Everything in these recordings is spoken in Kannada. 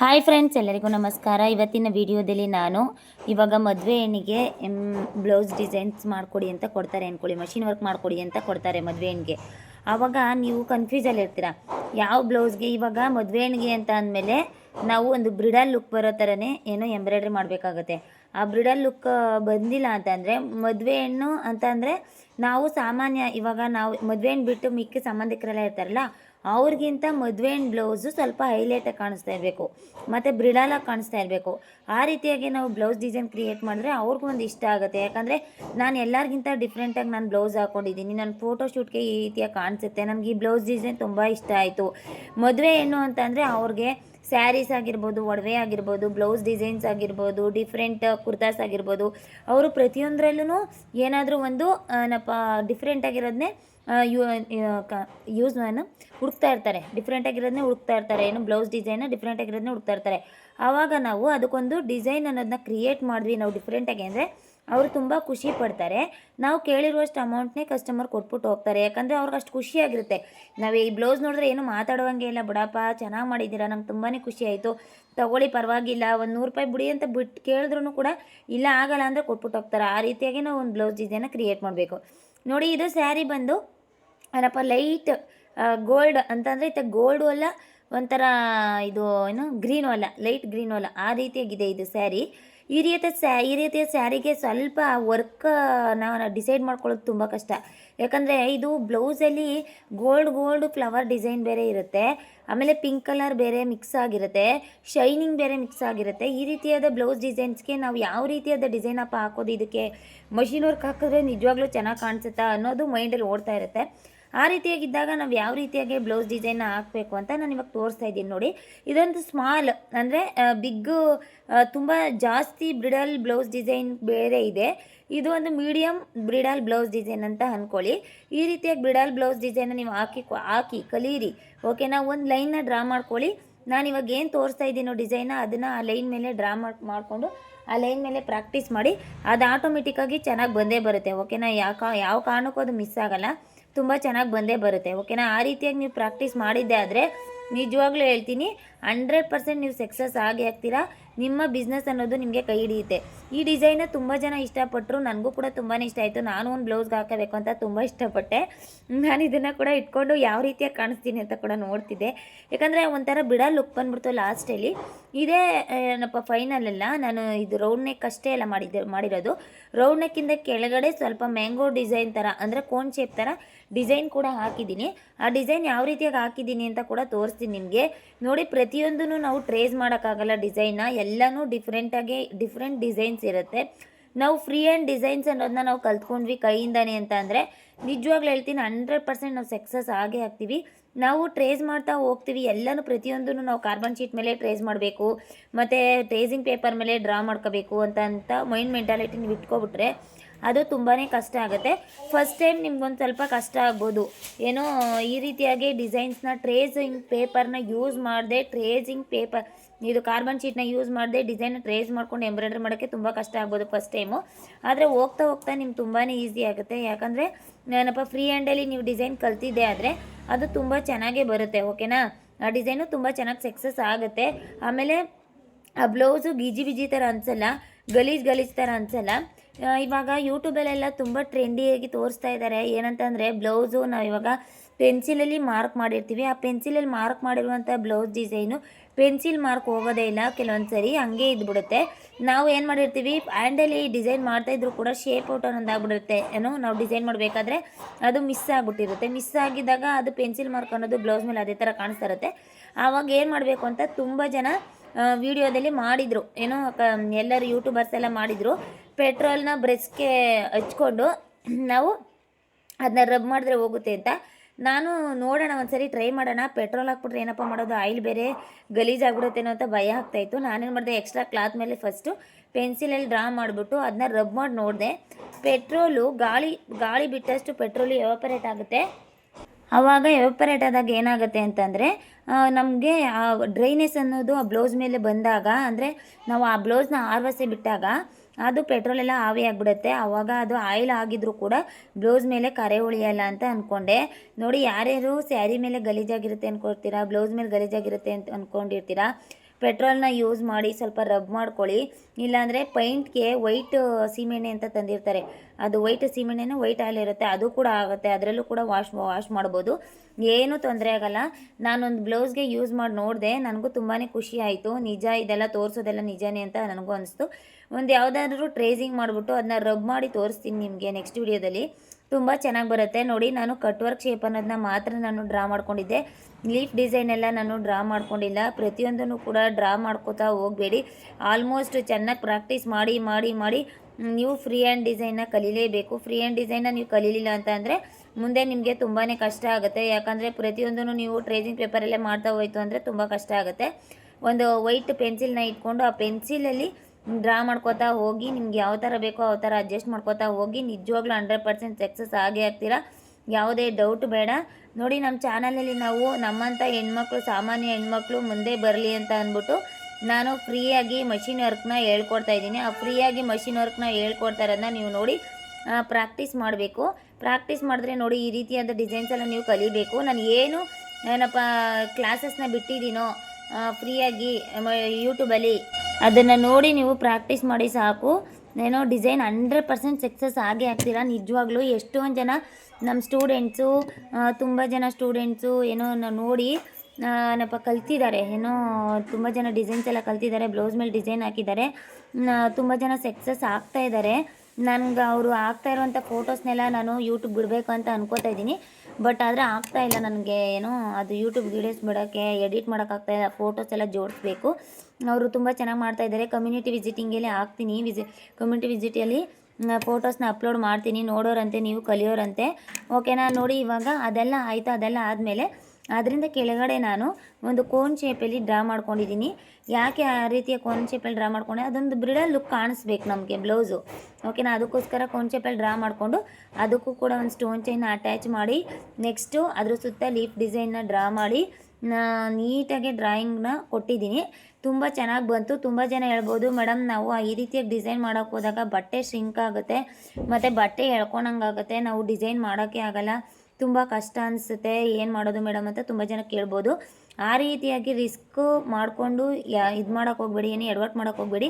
ಹಾಯ್ ಫ್ರೆಂಡ್ಸ್ ಎಲ್ಲರಿಗೂ ನಮಸ್ಕಾರ. ಇವತ್ತಿನ ವಿಡಿಯೋದಲ್ಲಿ ನಾನು ಇವಾಗ ಮದುವೆ ಹೆಣ್ಣಿಗೆ ಬ್ಲೌಸ್ ಡಿಸೈನ್ಸ್ ಮಾಡಿಕೊಡಿ ಅಂತ ಕೊಡ್ತಾರೆ ಅಂದ್ಕೊಳ್ಳಿ ಮಷಿನ್ ವರ್ಕ್ ಮಾಡಿಕೊಡಿ ಅಂತ ಕೊಡ್ತಾರೆ ಮದುವೆ ಹೆಣ್ಣಿಗೆ. ಆವಾಗ ನೀವು ಕನ್ಫ್ಯೂಸಲ್ಲಿ ಇರ್ತೀರ? ಯಾವ ಬ್ಲೌಸ್ಗೆ ಇವಾಗ ಮದುವೆ ಹೆಣ್ಣಿಗೆ ಅಂತ ಅಂದಮೇಲೆ ನಾವು ಒಂದು ಬ್ರಿಡಲ್ ಲುಕ್ ಬರೋ ಥರನೇ ಏನೋ ಎಂಬ್ರಾಯ್ಡ್ರಿ ಮಾಡಬೇಕಾಗತ್ತೆ. ಆ ಬ್ರಿಡಲ್ ಲುಕ್ ಬಂದಿಲ್ಲ ಅಂತಂದರೆ ಮದುವೆ ಹೆಣ್ಣು ಅಂತಂದರೆ ನಾವು ಸಾಮಾನ್ಯ ಇವಾಗ ನಾವು ಮದುವೆ ಹೆಣ್ಣು ಬಿಟ್ಟು ಮಿಕ್ಕ ಸಂಬಂಧಿಕರೆಲ್ಲ ಇರ್ತಾರಲ್ಲ ಅವ್ರಿಗಿಂತ ಮದುವೆ ಹೆಣ್ಣು ಬ್ಲೌಸು ಸ್ವಲ್ಪ ಹೈಲೈಟಾಗಿ ಕಾಣಿಸ್ತಾ ಇರಬೇಕು. ಮತ್ತು ಬ್ರಿಡಾಲಾಗಿ ಕಾಣಿಸ್ತಾ ಇರಬೇಕು. ಆ ರೀತಿಯಾಗಿ ನಾವು ಬ್ಲೌಸ್ ಡಿಸೈನ್ ಕ್ರಿಯೇಟ್ ಮಾಡಿದ್ರೆ ಅವ್ರಿಗೂ ಒಂದು ಇಷ್ಟ ಆಗುತ್ತೆ. ಯಾಕಂದರೆ ನಾನು ಎಲ್ಲರಿಗಿಂತ ಡಿಫ್ರೆಂಟಾಗಿ ನಾನು ಬ್ಲೌಸ್ ಹಾಕ್ಕೊಂಡಿದ್ದೀನಿ ನನ್ನ ಫೋಟೋ ಶೂಟ್ಗೆ ಈ ರೀತಿಯಾಗಿ ಕಾಣಿಸುತ್ತೆ. ನನಗೆ ಈ ಬ್ಲೌಸ್ ಡಿಸೈನ್ ತುಂಬ ಇಷ್ಟ ಆಯಿತು. ಮದುವೆ ಏನು ಅಂತಂದರೆ ಅವ್ರಿಗೆ ಸ್ಯಾರೀಸ್ ಆಗಿರ್ಬೋದು, ಒಡವೆ ಆಗಿರ್ಬೋದು ಬ್ಲೌಸ್ ಡಿಸೈನ್ಸ್ ಆಗಿರ್ಬೋದು ಡಿಫ್ರೆಂಟ್ ಕುರ್ತಾಸ್ ಆಗಿರ್ಬೋದು, ಅವರು ಪ್ರತಿಯೊಂದರಲ್ಲೂ ಏನಾದರೂ ಒಂದು ನಪ್ಪ ಡಿಫ್ರೆಂಟ್ ಆಗಿರೋದನ್ನೇ ಯೂ ಯೂಸ್ ಮಾನು ಹುಡುಕ್ತಾ ಇರ್ತಾರೆ. ಡಿಫ್ರೆಂಟ್ ಆಗಿರೋದನ್ನೇ ಹುಡುಕ್ತಾ ಇರ್ತಾರೆ. ಏನು ಬ್ಲೌಸ್ ಡಿಸೈನ್ ಡಿಫ್ರೆಂಟ್ ಆಗಿರೋದನ್ನೇ ಹುಡುಕ್ತಾ ಇರ್ತಾರೆ. ಆವಾಗ ನಾವು ಅದಕ್ಕೊಂದು ಡಿಸೈನ್ ಅನ್ನೋದನ್ನ ಕ್ರಿಯೇಟ್ ಮಾಡಿದ್ವಿ. ನಾವು ಡಿಫ್ರೆಂಟಾಗಿ ಅಂದರೆ ಅವರು ತುಂಬ ಖುಷಿ ಪಡ್ತಾರೆ. ನಾವು ಕೇಳಿರುವಷ್ಟು ಅಮೌಂಟ್ನೇ ಕಸ್ಟಮರ್ ಕೊಟ್ಬಿಟ್ಟು ಹೋಗ್ತಾರೆ. ಯಾಕಂದರೆ ಅವ್ರಿಗೆ ಅಷ್ಟು ಖುಷಿಯಾಗಿರುತ್ತೆ ನಾವು ಈ ಬ್ಲೌಸ್ ನೋಡಿದ್ರೆ ಏನು ಮಾತಾಡುವಂಗೆ ಇಲ್ಲ, ಬಿಡಪ್ಪ, ಚೆನ್ನಾಗಿ ಮಾಡಿದ್ದೀರಾ? ನಂಗೆ ತುಂಬಾ ಖುಷಿ ಆಯಿತು. ತಗೊಳ್ಳಿ, ಪರವಾಗಿಲ್ಲ. ಒಂದು ನೂರು ರೂಪಾಯಿ ಬಿಡಿ ಅಂತ ಬಿಟ್ಟು ಕೇಳಿದ್ರು ಕೂಡ ಇಲ್ಲ, ಆಗಲ್ಲ ಅಂದರೆ ಕೊಟ್ಬಿಟ್ಟು ಹೋಗ್ತಾರೆ. ಆ ರೀತಿಯಾಗಿ ನಾವು ಒಂದು ಬ್ಲೌಸ್ ಡಿಸೈನ ಕ್ರಿಯೇಟ್ ಮಾಡಬೇಕು. ನೋಡಿ, ಇದು ಸ್ಯಾರಿ ಬಂದು ಏನಪ್ಪ ಲೈಟ್ ಗೋಲ್ಡ್ ಅಂತಂದರೆ ಇತ್ತ ಗೋಲ್ಡು ಅಲ್ಲ, ಒಂಥರ ಇದು ಏನು ಗ್ರೀನು ಅಲ್ಲ ಲೈಟ್ ಗ್ರೀನು ಅಲ್ಲ. ಆ ರೀತಿಯಾಗಿದೆ ಇದು ಸ್ಯಾರಿ. ಈ ರೀತಿಯ ಸ್ಯಾ, ಈ ರೀತಿಯ ಸ್ಯಾರಿಗೆ ಸ್ವಲ್ಪ ವರ್ಕ್ ನಾವು ಡಿಸೈಡ್ ಮಾಡ್ಕೊಳ್ಳೋದು ತುಂಬ ಕಷ್ಟ. ಯಾಕಂದರೆ ಇದು ಬ್ಲೌಸಲ್ಲಿ ಗೋಲ್ಡ್ ಗೋಲ್ಡ್ ಫ್ಲವರ್ ಡಿಸೈನ್ ಬೇರೆ ಇರುತ್ತೆ. ಆಮೇಲೆ ಪಿಂಕ್ ಕಲರ್ ಬೇರೆ ಮಿಕ್ಸ್ ಆಗಿರುತ್ತೆ. ಶೈನಿಂಗ್ ಬೇರೆ ಮಿಕ್ಸ್ ಆಗಿರುತ್ತೆ. ಈ ರೀತಿಯಾದ ಬ್ಲೌಸ್ ಡಿಸೈನ್ಸ್ಗೆ ನಾವು ಯಾವ ರೀತಿಯಾದ ಡಿಸೈನ್ ಅಪ್ಪ ಹಾಕೋದು, ಇದಕ್ಕೆ ಮಷಿನ್ ವರ್ಕ್ ಹಾಕಿದ್ರೆ ನಿಜವಾಗ್ಲೂ ಚೆನ್ನಾಗಿ ಕಾಣಿಸುತ್ತಾ ಅನ್ನೋದು ಮೈಂಡಲ್ಲಿ ಓಡ್ತಾ ಇರುತ್ತೆ. ಆ ರೀತಿಯಾಗಿದ್ದಾಗ ನಾವು ಯಾವ ರೀತಿಯಾಗಿ ಬ್ಲೌಸ್ ಡಿಸೈನ್ನ ಹಾಕಬೇಕು ಅಂತ ನಾನು ಇವಾಗ ತೋರಿಸ್ತಾ ಇದ್ದೀನಿ ನೋಡಿ. ಇದೊಂದು ಸ್ಮಾಲ್ ಅಂದರೆ ಬಿಗ್ ತುಂಬ ಜಾಸ್ತಿ ಬ್ರಿಡಲ್ ಬ್ಲೌಸ್ ಡಿಸೈನ್ ಬೇರೆ ಇದೆ. ಇದು ಒಂದು ಮೀಡಿಯಮ್ ಬ್ರಿಡಲ್ ಬ್ಲೌಸ್ ಡಿಸೈನ್ ಅಂತ ಅಂದ್ಕೊಳ್ಳಿ ಈ ರೀತಿಯಾಗಿ ಬ್ರಿಡಲ್ ಬ್ಲೌಸ್ ಡಿಸೈನ್ನ ನೀವು ಹಾಕಿ ಹಾಕಿ, ಕಲೀರಿ. ಓಕೆನಾ ಒಂದು ಲೈನ್ನ ಡ್ರಾ ಮಾಡ್ಕೊಳ್ಳಿ. ನಾನು ಇವಾಗ ಏನು ತೋರಿಸ್ತಾ ಇದ್ದೀನೋ ಡಿಸೈನ ಅದನ್ನು ಆ ಲೈನ್ ಮೇಲೆ ಡ್ರಾ ಮಾಡಿ, ಮಾಡಿಕೊಂಡು ಆ ಲೈನ್ ಮೇಲೆ ಪ್ರಾಕ್ಟೀಸ್ ಮಾಡಿ, ಅದು ಆಟೋಮೆಟಿಕ್ಕಾಗಿ ಚೆನ್ನಾಗಿ ಬಂದೇ ಬರುತ್ತೆ. ಓಕೆನಾ ಯಾಕ, ಯಾವ ಕಾರಣಕ್ಕೂ ಅದು ಮಿಸ್ ಆಗಲ್ಲ. ತುಂಬ ಚೆನ್ನಾಗಿ ಬಂದೇ ಬರುತ್ತೆ ಓಕೆನಾ ಆ ರೀತಿಯಾಗಿ ನೀವು ಪ್ರಾಕ್ಟೀಸ್ ಮಾಡಿದ್ದೆ ಆದರೆ ನಿಜವಾಗ್ಲೂ ಹೇಳ್ತೀನಿ ಹಂಡ್ರೆಡ್ ಪರ್ಸೆಂಟ್ ನೀವು ಸಕ್ಸಸ್ ಆಗಿ ಆಗ್ತೀರಾ. ನಿಮ್ಮ ಬಿಸ್ನೆಸ್ ಅನ್ನೋದು ನಿಮಗೆ ಕೈ ಹಿಡಿಯುತ್ತೆ. ಈ ಡಿಸೈನ ತುಂಬ ಜನ ಇಷ್ಟಪಟ್ಟರು ನನಗೂ ಕೂಡ ತುಂಬಾ ಇಷ್ಟ ಆಯಿತು. ನಾನು ಒಂದು ಬ್ಲೌಸ್ಗೆ ಹಾಕಬೇಕು ಅಂತ ತುಂಬ ಇಷ್ಟಪಟ್ಟೆ. ನಾನು ಇದನ್ನು ಕೂಡ ಇಟ್ಕೊಂಡು ಯಾವ ರೀತಿಯಾಗಿ ಕಾಣಿಸ್ತೀನಿ ಅಂತ ಕೂಡ ನೋಡ್ತಿದ್ದೆ. ಯಾಕಂದರೆ ಒಂಥರ ಬಿಡ ಲುಕ್ ಬಂದ್ಬಿಡ್ತು ಲಾಸ್ಟಲ್ಲಿ ಇದೇ ಏನಪ್ಪ ಫೈನಲ್ ಎಲ್ಲ ನಾನು ಇದು ರೌಂಡ್ ನೆಕ್ ಅಷ್ಟೇ ಎಲ್ಲ ಮಾಡಿದ್ದೆ, ಮಾಡಿರೋದು. ರೌಂಡ್ ನೆಕ್ಕಿಂದ ಕೆಳಗಡೆ ಸ್ವಲ್ಪ ಮ್ಯಾಂಗೋ ಡಿಸೈನ್ ಥರ ಅಂದರೆ ಕೋನ್ ಶೇಪ್ ಥರ ಡಿಸೈನ್ ಕೂಡ ಹಾಕಿದ್ದೀನಿ. ಆ ಡಿಸೈನ್ ಯಾವ ರೀತಿಯಾಗಿ ಹಾಕಿದ್ದೀನಿ ಅಂತ ಕೂಡ ತೋರಿಸ್ತೀನಿ ನಿಮಗೆ. ನೋಡಿ ಪ್ರತಿಯೊಂದೂ ನಾವು ಟ್ರೇಸ್ ಮಾಡೋಕ್ಕಾಗಲ್ಲ ಡಿಸೈನ್ನ ಎಲ್ಲನೂ ಡಿಫ್ರೆಂಟಾಗಿ ಡಿಫ್ರೆಂಟ್ ಡಿಸೈನ್ಸ್ ಇರುತ್ತೆ. ನಾವು ಫ್ರೀ ಆ್ಯಂಡ್ ಡಿಸೈನ್ಸ್ ಅನ್ನೋದನ್ನ ನಾವು ಕಲ್ತ್ಕೊಂಡ್ವಿ ಕೈಯಿಂದಾನೆ ಅಂತ ಅಂದರೆ, ನಿಜವಾಗ್ಲೂ ಹೇಳ್ತೀನಿ ಹಂಡ್ರೆಡ್ ಪರ್ಸೆಂಟ್ ನಾವು ಸಕ್ಸಸ್ ಆಗೇ ಆಗ್ತೀವಿ. ನಾವು ಟ್ರೇಸ್ ಮಾಡ್ತಾ ಹೋಗ್ತೀವಿ, ಎಲ್ಲನೂ ಪ್ರತಿಯೊಂದನ್ನು ನಾವು ಕಾರ್ಬನ್ ಶೀಟ್ ಮೇಲೆ ಟ್ರೇಸ್ ಮಾಡಬೇಕು, ಮತ್ತು ಟ್ರೇಸಿಂಗ್ ಪೇಪರ್ ಮೇಲೆ ಡ್ರಾ ಮಾಡ್ಕೋಬೇಕು ಅಂತ ಅಂತ ಮೈಂಡ್ ಮೆಂಟಾಲಿಟಿ ನೀವು ಇಟ್ಕೊಬಿಟ್ರೆ ಅದು ತುಂಬಾ ಕಷ್ಟ ಆಗುತ್ತೆ. ಫಸ್ಟ್ ಟೈಮ್ ನಿಮ್ಗೊಂದು ಸ್ವಲ್ಪ ಕಷ್ಟ ಆಗ್ಬೋದು. ಏನೋ ಈ ರೀತಿಯಾಗಿ ಡಿಸೈನ್ಸ್ನ ಟ್ರೇಸಿಂಗ್ ಪೇಪರ್ನ ಯೂಸ್ ಮಾಡದೆ ಟ್ರೇಸಿಂಗ್ ಪೇಪರ್ ಇದು ಕಾರ್ಬನ್ ಶೀಟ್ನ ಯೂಸ್ ಮಾಡದೆ ಡಿಸೈನ್ ಟ್ರೇಸ್ ಮಾಡ್ಕೊಂಡು ಎಂಬ್ರಾಯ್ಡ್ರಿ ಮಾಡೋಕ್ಕೆ ತುಂಬ ಕಷ್ಟ ಆಗ್ಬೋದು ಫಸ್ಟ್ ಟೈಮು ಆದರೆ ಹೋಗ್ತಾ ಹೋಗ್ತಾ ನಿಮ್ಗೆ ತುಂಬಾ ಈಸಿ ಆಗುತ್ತೆ. ಯಾಕಂದರೆ ಏನಪ್ಪ ಫ್ರೀ ಹ್ಯಾಂಡಲ್ಲಿ ನೀವು ಡಿಸೈನ್ ಕಲ್ತಿದ್ದೆ ಆದರೆ ಅದು ತುಂಬ ಚೆನ್ನಾಗೇ ಬರುತ್ತೆ ಓಕೆನಾ ಆ ಡಿಸೈನು ತುಂಬ ಚೆನ್ನಾಗಿ ಸಕ್ಸಸ್ ಆಗುತ್ತೆ. ಆಮೇಲೆ ಆ ಬ್ಲೌಸು ಗಿಜಿ ಬಿಜಿ ಥರ ಅನಿಸಲ್ಲ, ಗಲೀಜು ಗಲೀಜು ಥರ ಅನಿಸಲ್ಲ. ಇವಾಗ ಯೂಟ್ಯೂಬಲ್ಲೆಲ್ಲ ತುಂಬ ಟ್ರೆಂಡಿಯಾಗಿ ತೋರಿಸ್ತಾ ಇದ್ದಾರೆ ಏನಂತಂದರೆ ಬ್ಲೌಸು ನಾವು ಇವಾಗ ಪೆನ್ಸಿಲಲ್ಲಿ ಮಾರ್ಕ್ ಮಾಡಿರ್ತೀವಿ. ಆ ಪೆನ್ಸಿಲಲ್ಲಿ ಮಾರ್ಕ್ ಮಾಡಿರುವಂಥ ಬ್ಲೌಸ್ ಡಿಸೈನು ಪೆನ್ಸಿಲ್ ಮಾರ್ಕ್ ಹೋಗೋದೇ ಇಲ್ಲ, ಕೆಲವೊಂದು ಸರಿ ಹಂಗೆ ಇದ್ಬಿಡುತ್ತೆ. ನಾವು ಏನು ಮಾಡಿರ್ತೀವಿ ಹ್ಯಾಂಡಲ್ಲಿ ಡಿಸೈನ್ ಮಾಡ್ತಾಯಿದ್ರು ಕೂಡ ಶೇಪ್ ಔಟ್ ಅನ್ನೋದಾಗ್ಬಿಡುತ್ತೆ ಏನೋ, ನಾವು ಡಿಸೈನ್ ಮಾಡಬೇಕಾದ್ರೆ ಅದು ಮಿಸ್ ಆಗಿಬಿಟ್ಟಿರುತ್ತೆ. ಮಿಸ್ ಆಗಿದ್ದಾಗ ಅದು ಪೆನ್ಸಿಲ್ ಮಾರ್ಕ್ ಅನ್ನೋದು ಬ್ಲೌಸ್ ಮೇಲೆ ಅದೇ ಥರ ಕಾಣಿಸ್ತಾ ಇರುತ್ತೆ. ಆವಾಗ ಏನು ಮಾಡಬೇಕು ಅಂತ ತುಂಬ ಜನ ವಿಡಿಯೋದಲ್ಲಿ ಮಾಡಿದರು. ಏನೋ ಎಲ್ಲರೂ ಯೂಟ್ಯೂಬರ್ಸ್ ಎಲ್ಲ ಮಾಡಿದರು. ಪೆಟ್ರೋಲ್ನ ಬ್ರೆಸ್ಗೆ ಹಚ್ಕೊಂಡು, ನಾವು ಅದನ್ನ ರಬ್ ಮಾಡಿದ್ರೆ ಹೋಗುತ್ತೆ ಅಂತ. ನಾನು ನೋಡೋಣ ಒಂದು ಸರಿ ಟ್ರೈ ಮಾಡೋಣ. ಪೆಟ್ರೋಲ್ ಹಾಕ್ಬಿಟ್ರೆ ಏನಪ್ಪ ಮಾಡೋದು? ಆಯಿಲ್ ಬೇರೆ ಗಲೀಜಾಗ್ಬಿಡುತ್ತೇನೋ ಅಂತ ಭಯ ಆಗ್ತಾಯಿತ್ತು ನಾನೇನು ಮಾಡಿದೆ? ಎಕ್ಸ್ಟ್ರಾ ಕ್ಲಾತ್ ಮೇಲೆ ಫಸ್ಟು ಪೆನ್ಸಿಲಲ್ಲಿ ಡ್ರಾ ಮಾಡಿಬಿಟ್ಟು ಅದನ್ನ ರಬ್ ಮಾಡಿ ನೋಡಿದೆ. ಪೆಟ್ರೋಲು ಗಾಳಿ ಗಾಳಿ ಬಿಟ್ಟಷ್ಟು ಪೆಟ್ರೋಲು ಎವಾಪರೇಟ್ ಆಗುತ್ತೆ. ಆವಾಗ ಎವಾಪರೇಟ್ ಆದಾಗ ಏನಾಗುತ್ತೆ ಅಂತಂದರೆ ನಮಗೆ ಆ ಡ್ರೈನೆಸ್ ಅನ್ನೋದು ಆ ಬ್ಲೌಸ್ ಮೇಲೆ ಬಂದಾಗ, ಅಂದರೆ ನಾವು ಆ ಬ್ಲೌಸ್ನ ಆರ್ವಸೆ ಬಿಟ್ಟಾಗ ಅದು ಪೆಟ್ರೋಲ್ ಎಲ್ಲ ಆವಿ ಆಗಿಬಿಡುತ್ತೆ. ಆವಾಗ ಅದು ಆಯಿಲ್ ಆಗಿದ್ರೂ ಕೂಡ ಬ್ಲೌಸ್ ಮೇಲೆ ಕರೆ ಉಳಿಯಲ್ಲ ಅಂತ ಅಂದ್ಕೊಂಡೆ ನೋಡಿ, ಯಾರ್ಯಾರು ಸ್ಯಾರಿ ಮೇಲೆ ಗಲೀಜಾಗಿರುತ್ತೆ ಅಂದ್ಕೊಳ್ತೀರಾ ಬ್ಲೌಸ್ ಮೇಲೆ ಗಲೀಜಾಗಿರುತ್ತೆ ಅಂತ ಅಂದ್ಕೊಂಡಿರ್ತೀರಾ ಪೆಟ್ರೋಲ್ನ ಯೂಸ್ ಮಾಡಿ ಸ್ವಲ್ಪ ರಬ್ ಮಾಡ್ಕೊಳ್ಳಿ. ಇಲ್ಲಾಂದರೆ ಪೈಂಟ್ಗೆ ವೈಟ್ ಸೀಮೆಣ್ಣೆ ಅಂತ ತಂದಿರ್ತಾರೆ. ಅದು ವೈಟ್ ಸೀಮೆಣ್ಣೆನೂ ವೈಟ್ ಆಯಿಲ್ ಇರುತ್ತೆ. ಅದು ಕೂಡ ಆಗುತ್ತೆ. ಅದರಲ್ಲೂ ಕೂಡ ವಾಶ್ ವಾಶ್ ಮಾಡ್ಬೋದು. ಏನೂ ತೊಂದರೆ ಆಗಲ್ಲ. ನಾನೊಂದು ಬ್ಲೌಸ್ಗೆ ಯೂಸ್ ಮಾಡಿ ನೋಡಿದೆ. ನನಗೂ ತುಂಬಾ ಖುಷಿ ಆಯಿತು. ನಿಜ ಇದೆಲ್ಲ ತೋರಿಸೋದೆಲ್ಲ ನಿಜನೇ ಅಂತ ನನಗೂ ಅನಿಸ್ತು. ಒಂದು ಯಾವುದಾದ್ರೂ ಟ್ರೇಸಿಂಗ್ ಮಾಡಿಬಿಟ್ಟು ಅದನ್ನ ರಬ್ ಮಾಡಿ ತೋರಿಸ್ತೀನಿ ನಿಮಗೆ ನೆಕ್ಸ್ಟ್ ವಿಡಿಯೋದಲ್ಲಿ. ತುಂಬ ಚೆನ್ನಾಗಿ ಬರುತ್ತೆ. ನೋಡಿ, ನಾನು ಕಟ್ ವರ್ಕ್ ಶೇಪ್ ಅನ್ನೋದನ್ನ ಮಾತ್ರ ನಾನು ಡ್ರಾ ಮಾಡ್ಕೊಂಡಿದ್ದೆ. ಲೀಫ್ ಡಿಸೈನ್ ಎಲ್ಲ ನಾನು ಡ್ರಾ ಮಾಡ್ಕೊಂಡಿಲ್ಲ. ಪ್ರತಿಯೊಂದನ್ನು ಕೂಡ ಡ್ರಾ ಮಾಡ್ಕೋತಾ ಹೋಗಬೇಡಿ. ಆಲ್ಮೋಸ್ಟ್ ಚೆನ್ನಾಗಿ ಪ್ರಾಕ್ಟೀಸ್ ಮಾಡಿ ಮಾಡಿ ಮಾಡಿ ನೀವು ಫ್ರೀ ಆ್ಯಂಡ್ ಡಿಸೈನ್ನ ಕಲೀಲೇಬೇಕು. ಫ್ರೀ ಆ್ಯಂಡ್ ಡಿಸೈನ್ನ ನೀವು ಕಲೀಲಿಲ್ಲ ಅಂತ ಅಂದರೆ ಮುಂದೆ ನಿಮಗೆ ತುಂಬಾ ಕಷ್ಟ ಆಗುತ್ತೆ. ಯಾಕಂದರೆ ಪ್ರತಿಯೊಂದನ್ನು ನೀವು ಟ್ರೇಸಿಂಗ್ ಪೇಪರಲ್ಲೇ ಮಾಡ್ತಾ ಹೋಯ್ತು ಅಂದರೆ ತುಂಬ ಕಷ್ಟ ಆಗುತ್ತೆ. ಒಂದು ವೈಟ್ ಪೆನ್ಸಿಲ್ನ ಇಟ್ಕೊಂಡು ಆ ಪೆನ್ಸಿಲಲ್ಲಿ ಡ್ರಾ ಮಾಡ್ಕೋತಾ ಹೋಗಿ, ನಿಮ್ಗೆ ಯಾವ ಥರ ಬೇಕೋ ಆ ಥರ ಅಡ್ಜಸ್ಟ್ ಮಾಡ್ಕೋತಾ ಹೋಗಿ, ನಿಜವಾಗ್ಲೂ ಹಂಡ್ರೆಡ್ ಪರ್ಸೆಂಟ್ ಸಕ್ಸಸ್ ಆಗೇ ಆಗ್ತೀರಾ? ಯಾವುದೇ ಡೌಟ್ ಬೇಡ. ನೋಡಿ ನಮ್ಮ ಚಾನಲಲ್ಲಿ ನಾವು ನಮ್ಮಂಥ ಹೆಣ್ಮಕ್ಳು, ಸಾಮಾನ್ಯ ಹೆಣ್ಮಕ್ಳು ಮುಂದೆ ಬರಲಿ ಅಂತ ಅಂದ್ಬಿಟ್ಟು ನಾನು ಫ್ರೀಯಾಗಿ ಮಷಿನ್ ವರ್ಕ್ನ ಹೇಳ್ಕೊಡ್ತಾ ಇದ್ದೀನಿ. ಆ ಫ್ರೀಯಾಗಿ ಮಷಿನ್ ವರ್ಕ್ನ ಹೇಳ್ಕೊಡ್ತಾ ಇರೋದನ್ನ ನೀವು ನೋಡಿ ಪ್ರಾಕ್ಟೀಸ್ ಮಾಡಬೇಕು. ಪ್ರಾಕ್ಟೀಸ್ ಮಾಡಿದ್ರೆ ನೋಡಿ, ಈ ರೀತಿಯಾದ ಡಿಸೈನ್ಸ್ ಎಲ್ಲ ನೀವು ಕಲಿಬೇಕು. ನಾನು ಏನು, ಏನಪ್ಪ ಕ್ಲಾಸಸ್ನ ಬಿಟ್ಟಿದ್ದೀನೋ ಫ್ರೀಯಾಗಿ ಯೂಟ್ಯೂಬಲ್ಲಿ ಅದನ್ನು ನೋಡಿ ನೀವು ಪ್ರಾಕ್ಟೀಸ್ ಮಾಡಿ ಸಾಕು. ಏನೋ ಡಿಸೈನ್ ಹಂಡ್ರೆಡ್ ಪರ್ಸೆಂಟ್ ಸಕ್ಸಸ್ ಆಗೇ ಆಗ್ತೀರಾ? ನಿಜವಾಗ್ಲೂ ಎಷ್ಟೊಂದು ಜನ ನಮ್ಮ ಸ್ಟೂಡೆಂಟ್ಸು ತುಂಬ ಜನ ಸ್ಟೂಡೆಂಟ್ಸು ಏನೋ ನೋಡಿ ನಪ್ಪ ಏನಪ್ಪ ಕಲ್ತಿದ್ದಾರೆ. ಏನೋ ತುಂಬ ಜನ ಡಿಸೈನ್ಸ್ ಎಲ್ಲ ಕಲ್ತಿದ್ದಾರೆ, ಬ್ಲೌಸ್ ಮೇಲೆ ಡಿಸೈನ್ ಹಾಕಿದ್ದಾರೆ. ತುಂಬ ಜನ ಸಕ್ಸಸ್ ಆಗ್ತಾ ಇದ್ದಾರೆ. ನನಗೆ ಅವರು ಆಗ್ತಾ ಇರುವಂಥ ಫೋಟೋಸ್ನೆಲ್ಲ ನಾನು ಯೂಟ್ಯೂಬ್ ಬಿಡಬೇಕು ಅಂತ ಅನ್ಕೋತಾ ಇದ್ದೀನಿ. ಬಟ್ ಆದರೆ ಆಗ್ತಾ ಇಲ್ಲ ನನಗೆ ಏನೋ, ಅದು ಯೂಟ್ಯೂಬ್ ವೀಡಿಯೋಸ್ ಬಿಡೋಕ್ಕೆ ಎಡಿಟ್ ಮಾಡೋಕ್ಕಾಗ್ತಾ ಇಲ್ಲ ಫೋಟೋಸ್ ಎಲ್ಲ ಜೋಡಿಸ್ಬೇಕು. ಅವರು ತುಂಬ ಚೆನ್ನಾಗಿ ಮಾಡ್ತಾ ಇದ್ದಾರೆ. ಕಮ್ಯುನಿಟಿ ವಿಸಿಟಿಂಗಲ್ಲಿ ಹಾಕ್ತೀನಿ ವಿಸಿ ಕಮ್ಯುನಿಟಿ ವಿಸಿಟಲ್ಲಿ ಫೋಟೋಸ್ನ ಅಪ್ಲೋಡ್ ಮಾಡ್ತೀನಿ. ನೋಡೋರಂತೆ, ನೀವು ಕಲಿಯೋರಂತೆ. ಓಕೆನಾ ನೋಡಿ ಇವಾಗ ಅದೆಲ್ಲ ಆಯಿತು? ಅದೆಲ್ಲ ಆದಮೇಲೆ ಅದರಿಂದ ಕೆಳಗಡೆ ನಾನು ಒಂದು ಕೋನ್ ಶೇಪಲ್ಲಿ ಡ್ರಾ ಮಾಡ್ಕೊಂಡಿದ್ದೀನಿ. ಯಾಕೆ ಆ ರೀತಿಯ ಕೋನ್ ಶೇಪಲ್ಲಿ ಡ್ರಾ ಮಾಡ್ಕೊಂಡೆ? ಅದೊಂದು ಬ್ರಿಡಲ್ ಲುಕ್ ಕಾಣಿಸ್ಬೇಕು ನಮಗೆ ಬ್ಲೌಸು ಓಕೆನಾ ಅದಕ್ಕೋಸ್ಕರ ಕೋನ್ ಶೇಪಲ್ಲಿ ಡ್ರಾ ಮಾಡಿಕೊಂಡು ಅದಕ್ಕೂ ಕೂಡ ಒಂದು ಸ್ಟೋನ್ ಚೈನ್ ಅಟ್ಯಾಚ್ ಮಾಡಿ ನೆಕ್ಸ್ಟು ಅದ್ರ ಸುತ್ತ ಲೀಫ್ ಡಿಸೈನ್ನ ಡ್ರಾ ಮಾಡಿ ನೀಟಾಗಿ ಡ್ರಾಯಿಂಗ್ನ ಕೊಟ್ಟಿದ್ದೀನಿ. ತುಂಬ ಚೆನ್ನಾಗಿ ಬಂತು. ತುಂಬ ಜನ ಹೇಳ್ಬೋದು ಮೇಡಮ್ ನಾವು ಈ ರೀತಿಯಾಗಿ ಡಿಸೈನ್ ಮಾಡೋಕೆ ಹೋದಾಗ ಬಟ್ಟೆ ಶ್ರಿಂಕ್ ಆಗುತ್ತೆ, ಮತ್ತು ಬಟ್ಟೆ ಎಳ್ಕೊಂಡಂಗಾಗುತ್ತೆ, ನಾವು ಡಿಸೈನ್ ಮಾಡೋಕ್ಕೆ ಆಗಲ್ಲ. ತುಂಬ ಕಷ್ಟ ಅನಿಸುತ್ತೆ. ಏನು ಮಾಡೋದು ಮೇಡಮ್ ಅಂತ ತುಂಬ ಜನ ಕೇಳ್ಬೋದು. ಆ ರೀತಿಯಾಗಿ ರಿಸ್ಕು ಮಾಡಿಕೊಂಡು ಯಾ, ಇದು ಮಾಡೋಕೆ ಹೋಗ್ಬೇಡಿ, ಏನು ಎಡವಟ್ ಮಾಡೋಕೆ ಹೋಗ್ಬೇಡಿ.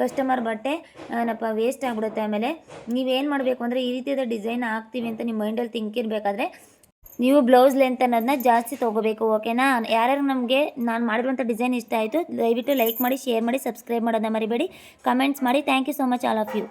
ಕಸ್ಟಮರ್ ಬಟ್ಟೆ, ಏನಪ್ಪ, ವೇಸ್ಟ್ ಆಗಿಬಿಡುತ್ತೆ ಆಮೇಲೆ. ನೀವೇನು ಮಾಡಬೇಕು ಅಂದರೆ ಈ ರೀತಿಯಾದ ಡಿಸೈನ್ ಹಾಕ್ತೀವಿ ಅಂತ ನಿಮ್ಮ ಮೈಂಡಲ್ಲಿ ಥಿಂಕ್ ಇರಬೇಕಾದ್ರೆ ನೀವು ಬ್ಲೌಸ್ ಲೆಂತ್ ಅನ್ನೋದನ್ನ ಜಾಸ್ತಿ ತೊಗೋಬೇಕು, ಓಕೆನಾ? ಯಾರ್ಯಾರು ನಮಗೆ ನಾನು ಮಾಡಿರುವಂಥ ಡಿಸೈನ್ ಇಷ್ಟ ಆಯಿತು, ದಯವಿಟ್ಟು ಲೈಕ್ ಮಾಡಿ, ಶೇರ್ ಮಾಡಿ, ಸಬ್ಸ್ಕ್ರೈಬ್ ಮಾಡೋದನ್ನ ಮರಿಬೇಡಿ. ಕಮೆಂಟ್ಸ್ ಮಾಡಿ. Thank you so much all of you.